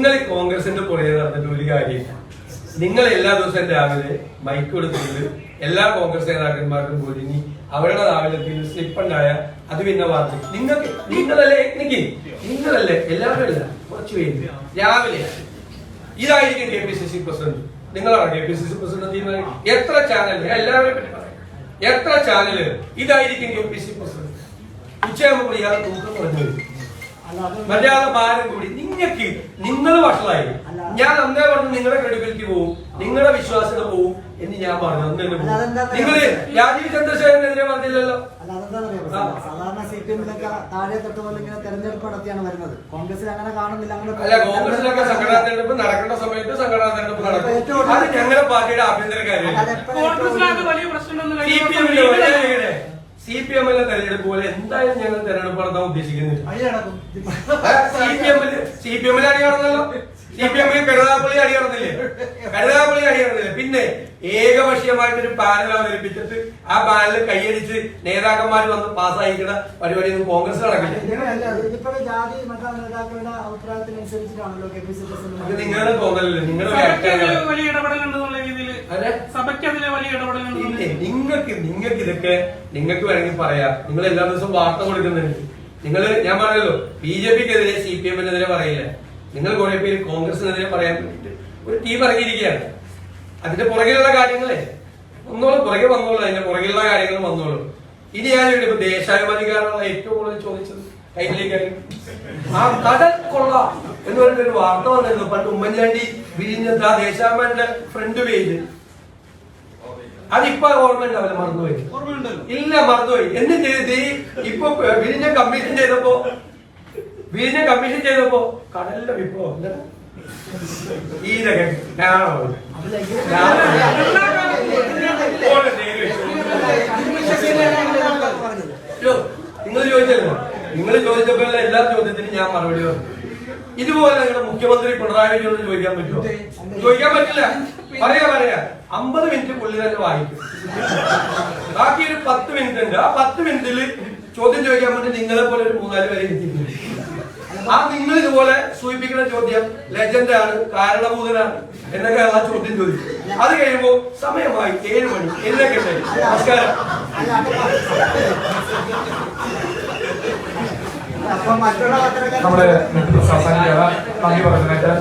നിങ്ങൾ കോൺഗ്രസിന്റെ പുറകെ നടന്നിട്ട് ഒരു കാര്യമില്ല നിങ്ങൾ എല്ലാ ദിവസവും രാവിലെ മൈക്ക് കൊടുത്തിട്ട് എല്ലാ കോൺഗ്രസ് നേതാക്കന്മാർക്കും പോയി ഇനി അവരുടെ രാവിലത്തിൽ സ്ലിപ്പ് ഉണ്ടായ അത് പിന്നെ വാർത്ത. നിങ്ങൾക്ക് നിങ്ങളല്ലേ എനിക്ക്? നിങ്ങളല്ലേ? എല്ലാവരും അല്ല. കുറച്ച് പേര്. രാവിലെ. ഇതായിരിക്കും K P C C president. നിങ്ങളാണ് K P C C president തീരുമാനം? എത്ര ചാനൽ എല്ലാവരെ എല്ലാവരെയും പറ്റി പറയാം. എത്ര ചാനൽ ഇതായിരിക്കും കെ പി സി പ്രസിഡന്റ്. ഉച്ചയാകുമ്പോൾ ഇയാൾ തൂക്കം പറഞ്ഞു വരും. മര്യാദ ഭാരം കൂടി. നിങ്ങൾക്ക് നിങ്ങൾ വഷളായി. ഞാൻ അന്നേ പറഞ്ഞു നിങ്ങളുടെ ക്രെഡിബിലിറ്റി പോവും നിങ്ങളുടെ വിശ്വാസ്യത പോവും എന്ന് ഞാൻ പറഞ്ഞു. അന്ന് തന്നെ. നിങ്ങൾ രാജീവ് ചന്ദ്രശേഖരനെതിരെ പറഞ്ഞില്ലല്ലോ. അല്ല സാധാരണ സി പി എമ്മിലൊക്കെ താഴെ തൊട്ട് പോലെ ഇങ്ങനെ തെരഞ്ഞെടുപ്പ് നടത്തിയാണ് വരുന്നത്. കോൺഗ്രസിൽ അങ്ങനെ കാണുന്നില്ല അല്ല കോൺഗ്രസിലൊക്കെ സംഘടനാ തെരഞ്ഞെടുപ്പ് നടക്കേണ്ട സമയത്ത് സംഘടനാ തെരഞ്ഞെടുപ്പ് നടക്കും. അത് ഞങ്ങളുടെ പാർട്ടിയുടെ ആഭ്യന്തര കാര്യം സി പി എമ്മിലെ തെരഞ്ഞെടുപ്പ് പോലെ എന്തായാലും ഞങ്ങൾ തെരഞ്ഞെടുപ്പ് നടത്താൻ ഉദ്ദേശിക്കുന്നില്ല. സി പി എമ്മിൽ സി പി എമ്മിൽ അടിയാണെന്നല്ലോ നടന്നല്ലോ സി പി എമ്മിൽ കരുതാപ്പള്ളി അടിയാണെന്നില്ലേ കരുതാപ്പള്ളി അടി നടന്നില്ലേ പിന്നെ ഏകപക്ഷീയമായിട്ടൊരു പാനൽ അവതരിപ്പിച്ചിട്ട് ആ പാനൽ കൈയടിച്ച് നേതാക്കന്മാർ വന്ന് പാസ്സായിക്കുന്ന പരിപാടി ഒന്നും കോൺഗ്രസ് നടക്കില്ല. നിങ്ങളുടെ തോന്നലല്ലേ? നിങ്ങളുടെ സഭയ്ക്ക് അതിൽ വ്യാഖ്യാനം വലിയ ഇടപെടലുണ്ടെന്നുള്ള രീതിയിൽ അതെ. സഭയ്ക്ക് അതിലെ വലിയ ഇടപെടലുണ്ടെന്നുള്ള ഇല്ലേ നിങ്ങൾക്ക് ഇതൊക്കെ നിങ്ങൾക്ക് വേണമെങ്കിൽ പറയാം. നിങ്ങൾ എല്ലാ ദിവസവും വാർത്ത കൊടുക്കുന്നുണ്ട്. നിങ്ങൾ ഞാൻ പറഞ്ഞല്ലോ ബി ജെ പിക്കെതിരെ സി പി എമ്മിനെതിരെ പറയില്ല. നിങ്ങൾ കുറെ പേര് കോൺഗ്രസിനെതിരെ പറയാൻ വേണ്ടിയിട്ട്. ഒരു ടീം ഇറങ്ങിയിരിക്കുകയാണ്. അതിന്റെ പുറകിലുള്ള കാര്യങ്ങളെ ഒന്നോളം പുറകെ വന്നോളൂ അതിന്റെ പുറകിലുള്ള കാര്യങ്ങൾ വന്നോളൂ. ഇനി ഞാൻ ഇപ്പൊ ദേശാഭിമാനിക്കാരാണ് ഏറ്റവും കൂടുതൽ ചോദിച്ചത്. കയ്യിലേക്ക് ആ കൊള്ള എന്ന് പറഞ്ഞിട്ടൊരു വാർത്ത വന്നിരുന്നു. പണ്ട് ഉമ്മൻചാണ്ടി വിരിഞ്ഞ ആ ഫ്രണ്ട് പേജ് അതിപ്പോ ഓർമ്മ ഉണ്ടാവില്ല മറന്നുപോയി? ഇല്ല മറന്നുപോയി. എന്നിട്ട് ഇത് ഈ ഇപ്പൊ വിരിഞ്ഞ കമ്മീഷൻ ചെയ്തപ്പോ വിരിഞ്ഞ കമ്മീഷൻ ചെയ്തപ്പോ കടലിന്റെ വിഭവം എന്താ? നിങ്ങൾ ചോദിച്ചല്ലോ. നിങ്ങൾ ചോദിച്ചപ്പോ എല്ലാ ചോദ്യത്തിനും ഞാൻ മറുപടി പറഞ്ഞു. ഇതുപോലെ നിങ്ങളുടെ മുഖ്യമന്ത്രി പിണറായി വിജയനോട് ചോദിക്കാൻ പറ്റുമോ? ചോദിക്കാൻ പറ്റില്ല. പറയാ പറയാ. അമ്പത് മിനിറ്റ് പുള്ളി തന്നെ വായിക്കും. ബാക്കി ഒരു പത്ത് മിനിറ്റ് ഉണ്ട്. ആ പത്ത് മിനിറ്റിൽ ചോദ്യം ചോദിക്കാൻ വേണ്ടി നിങ്ങളെ പോലെ ഒരു മൂന്നാൽ പേരെ എത്തിയിട്ടുണ്ട് ആ നിങ്ങൾ ഇതുപോലെ സൂചിപ്പിക്കുന്ന ചോദ്യം ലെജൻഡ് ആണ് കാരണഭൂതനാണ് എന്നൊക്കെ ആ ചോദ്യം ചോദിച്ചു അത് കഴിയുമ്പോ സമയമായി ഏഴ് മണി. എന്നൊക്കെ നമസ്കാരം. നമ്മുടെ നന്ദി പറഞ്ഞതിനായിട്ട്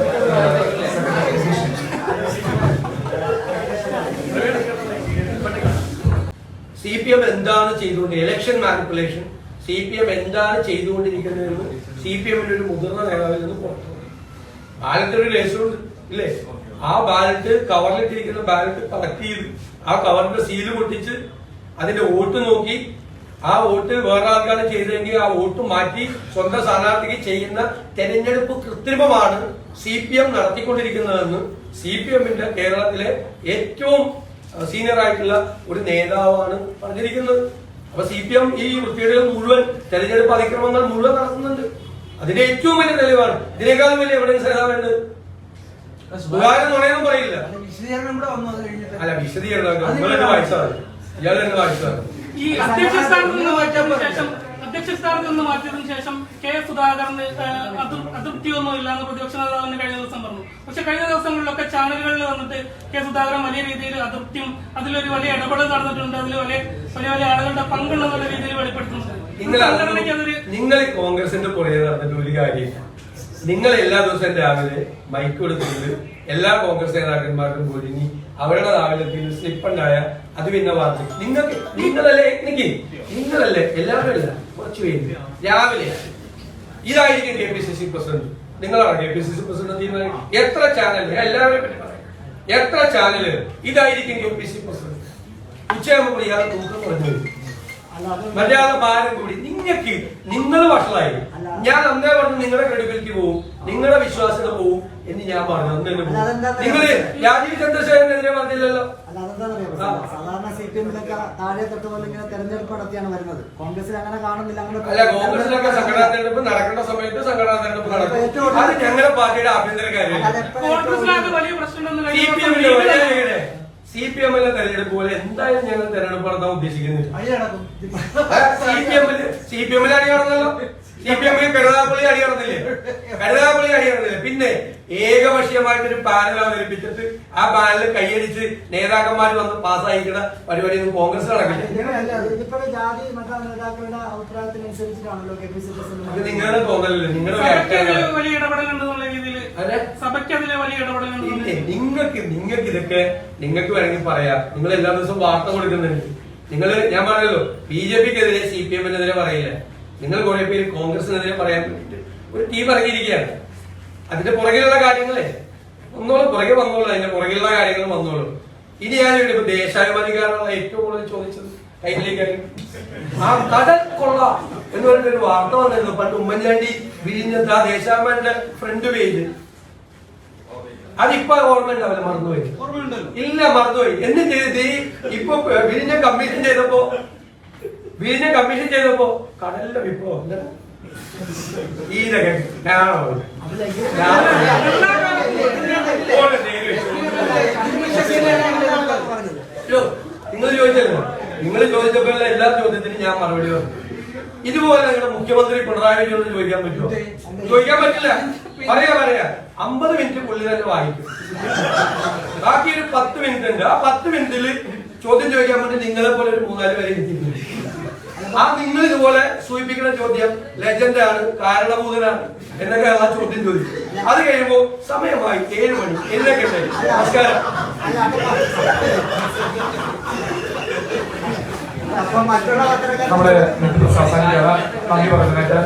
പി എം എന്താണ് ചെയ്തുകൊണ്ട് election manipulation C P M എന്താണ് ചെയ്തുകൊണ്ടിരിക്കുന്നതെന്ന് സി പി എമ്മിന്റെ ഒരു മുതിർന്ന നേതാവിൽ നിന്ന് പുറത്തു ബാലറ്റ് ഒരു ലേസുണ്ട് ഇല്ലേ? ആ ബാലറ്റ് കവറിലിട്ടിരിക്കുന്ന ബാലറ്റ് കളക്ട് ചെയ്ത്. ആ കവറിന്റെ സീൽ പൊട്ടിച്ച് അതിന്റെ വോട്ട് നോക്കി. ആ വോട്ട് വേറെ ആൾക്കാണ് ചെയ്തതെങ്കിൽ ആ വോട്ട് മാറ്റി സ്വന്തം സ്ഥാനാർത്ഥിക്ക് ചെയ്യുന്ന തെരഞ്ഞെടുപ്പ് കൃത്രിമമാണ് സി പി എം നടത്തിക്കൊണ്ടിരിക്കുന്നതെന്ന് സി പി എമ്മിന്റെ കേരളത്തിലെ ഏറ്റവും സീനിയർ ആയിട്ടുള്ള ഒരു നേതാവാണ് പറഞ്ഞിരിക്കുന്നത്. അപ്പൊ സി പി എം ഈ വൃത്തികേടുകൾ മുഴുവൻ തെരഞ്ഞെടുപ്പ് അതിക്രമങ്ങൾ മുഴുവൻ നടത്തുന്നുണ്ട്. അതിന്റെ ഏറ്റവും വലിയ തെളിവാണ്. ഇതിനേക്കാളും വലിയ എവിഡൻസ് ഏതാവുണ്ട് ഉപകാരം നുണയൊന്നും പറയില്ല. അല്ല വിശദീകരണം ഇയാൾ തന്നെ വായിച്ചാൽ ഈ അധ്യക്ഷ സ്ഥാനത്ത് നിന്ന് മാറ്റിയതിനു ശേഷം അധ്യക്ഷ സ്ഥാനത്ത് നിന്ന് മാറ്റിയതിനു ശേഷം കെ സുധാകരന് ഏഹ്, അതൃ- അതൃപ്തിയൊന്നും ഇല്ലാന്ന് പ്രതിപക്ഷ തന്നെ കഴിഞ്ഞ ദിവസം പറഞ്ഞു. പക്ഷെ കഴിഞ്ഞ ദിവസങ്ങളിലൊക്കെ ചാനലുകളിൽ വന്നിട്ട് കെ സുധാകരൻ വലിയ രീതിയിൽ അതൃപ്തിയും അതിലൊരു വലിയ ഇടപെടൽ നടന്നിട്ടുണ്ട്. അതിൽ വലിയ വലിയ വലിയ ആളുകളുടെ പങ്കുണ്ടെന്നുള്ള രീതിയിൽ വെളിപ്പെടുത്തുന്നുണ്ട്. നിങ്ങൾ കോൺഗ്രസിന്റെ പുറകെ നടന്നിട്ട് ഒരു കാര്യമില്ല നിങ്ങൾ എല്ലാ ദിവസവും രാവിലെ മൈക്ക് കൊടുത്തിട്ട് എല്ലാ കോൺഗ്രസ് നേതാക്കന്മാർക്കും പോയി അവരുടെ രാവിലത്തിൽ സ്ലിപ്പ് ഉണ്ടായ അത് പിന്നെ വാർത്ത നിങ്ങൾക്ക് നിങ്ങളല്ലേ എനിക്ക് നിങ്ങളല്ലേ എല്ലാവരും അല്ല. കുറച്ച് പേര് രാവിലെ. ഇതായിരിക്കും K P C C president. നിങ്ങളാണ് K P C C president തീരുമാനം? എത്ര ചാനൽ എല്ലാവരെയും പറ്റി പറയാം. എത്ര ചാനൽ ഇതായിരിക്കും കെ പി സി പ്രസിഡന്റ്. ഉച്ചയാകുമ്പോൾ ഇയാൾ തൂക്കം പറഞ്ഞു മര്യാദ ഭാരം കൂടി. നിങ്ങൾക്ക് നിങ്ങൾ വഷളായി. ഞാൻ അന്നേ പറഞ്ഞു നിങ്ങളുടെ ക്രെഡിബിലിറ്റി പോവും. നിങ്ങളുടെ വിശ്വാസ്യത പോവും. ഞാൻ പറഞ്ഞു അന്ന് തന്നെ അല്ല, നിങ്ങൾ രാജീവ് ചന്ദ്രശേഖരനെതിരെ പറഞ്ഞില്ലല്ലോ? അല്ല അതെന്താണെന്നറിയോ പ്രശ്നം? സാധാരണ സി പി എമ്മിലൊക്കെ താഴെ തൊട്ട് പോലെ ഇങ്ങനെ തെരഞ്ഞെടുപ്പ് നടത്തിയാണ് വരുന്നത്. കോൺഗ്രസിൽ അങ്ങനെ കാണുന്നില്ല അങ്ങനെ കോൺഗ്രസിലൊക്കെ സംഘടനാ തെരഞ്ഞെടുപ്പ് നടക്കേണ്ട സമയത്ത് സംഘടനാ തെരഞ്ഞെടുപ്പ് നടക്കും. അത് ഞങ്ങളുടെ പാർട്ടിയുടെ ആഭ്യന്തര കാര്യമാണ്. സി പി എമ്മിലെ തെരഞ്ഞെടുപ്പ് പോലെ എന്തായാലും ഞങ്ങൾ തെരഞ്ഞെടുപ്പ് നടത്താൻ ഉദ്ദേശിക്കുന്നില്ല. സി പി എമ്മിൽ സി പി എമ്മിൽ സി പി എമ്മിൽ കരുതാപ്പള്ളി അടി നടന്നില്ലേ? കരുതാപ്പള്ളി അടി നടന്നില്ലേ? പിന്നെ ഏകപക്ഷീയമായിട്ടൊരു പാനൽ അവതരിപ്പിച്ചിട്ട് ആ പാനലിൽ കൈയടിച്ച് നേതാക്കന്മാർ വന്ന് പാസ്സായിക്കുന്ന പരിപാടിയൊന്നും കോൺഗ്രസ് നടക്കില്ല? അത് നിങ്ങളുടെ തോന്നലല്ലേ? നിങ്ങളുടെ വലിയ. രീതിയിൽ. സഭയ്ക്ക് അതിലെ നിങ്ങൾക്ക് നിങ്ങൾക്ക് ഇതൊക്കെ നിങ്ങൾക്ക് വേണമെങ്കിൽ പറയാം. നിങ്ങൾ എല്ലാ ദിവസവും വാർത്ത കൊടുക്കുന്നുണ്ട്. നിങ്ങൾ ഞാൻ പറഞ്ഞല്ലോ ബി ജെ പിക്കെതിരെ സി പി എമ്മിനെതിരെ പറയില്ല. നിങ്ങൾ കുറെ പേര് കോൺഗ്രസിനെതിരെ പറയാൻ വേണ്ടിയിട്ട് ഒരു ടീം ഇറങ്ങിയിരിക്കുകയാണ്. അതിന്റെ പുറകിലുള്ള കാര്യങ്ങളെ. ഒന്നോളം പുറകെ വന്നോളൂ അതിന്റെ പുറകിലുള്ള കാര്യങ്ങൾ വന്നോളൂ. ഇനി ഞാൻ ഇവിടെ ഇപ്പൊ ദേശാഭിമാനിക്കാരാണ് ഏറ്റവും കൂടുതൽ ചോദിച്ചത് കയ്യിലേക്ക് ആ കടൽ കൊള്ള എന്ന് പറഞ്ഞിട്ട് ഒരു വാർത്ത വന്നിരുന്നു. പണ്ട് ഉമ്മൻചാണ്ടി വിരിഞ്ഞത് ആ ദേശാഭിമാനിന്റെ ഫ്രണ്ട് പേജ് അതിപ്പോ ഗവൺമെന്റ് അവരെ മറന്നുപോയി. ഇല്ല മറന്നുപോയി. എന്നിട്ട് ഇപ്പൊ വിരിഞ്ഞ കമ്മീഷൻ ചെയ്തപ്പോ വിരിഞ്ഞ കമ്മീഷൻ ചെയ്തപ്പോ കടലിന്റെ ഞാനോ നിങ്ങൾ ചോദിച്ചല്ലോ. നിങ്ങൾ ചോദിച്ചപ്പോ എല്ലാ ചോദ്യത്തിനും ഞാൻ മറുപടി പറഞ്ഞു. ഇതുപോലെ നിങ്ങളുടെ മുഖ്യമന്ത്രി പിണറായി വിജയനോട് ചോദിക്കാൻ പറ്റുമോ? ചോദിക്കാൻ പറ്റില്ല. പറയാ പറയാ. അമ്പത് മിനിറ്റ് പുള്ളി തന്നെ വായിക്കും. ബാക്കി ഒരു പത്ത് മിനിറ്റ് ഉണ്ട്. ആ പത്ത് മിനിറ്റിൽ ചോദ്യം ചോദിക്കാൻ വേണ്ടി നിങ്ങളെ പോലെ ഒരു മൂന്നാൽ പേരെ എത്തിയിട്ടുണ്ട് ആ നിങ്ങൾ ഇതുപോലെ സൂചിപ്പിക്കുന്ന ചോദ്യം ലെജൻഡ് ആണ് കാരണഭൂതനാണ് എന്നൊക്കെ ആ ചോദ്യം ചോദിച്ചു. അത് കഴിയുമ്പോ സമയമായി ഏഴ് മണി. എന്നൊക്കെ നമസ്കാരം. നമ്മുടെ നന്ദി പറഞ്ഞിട്ട്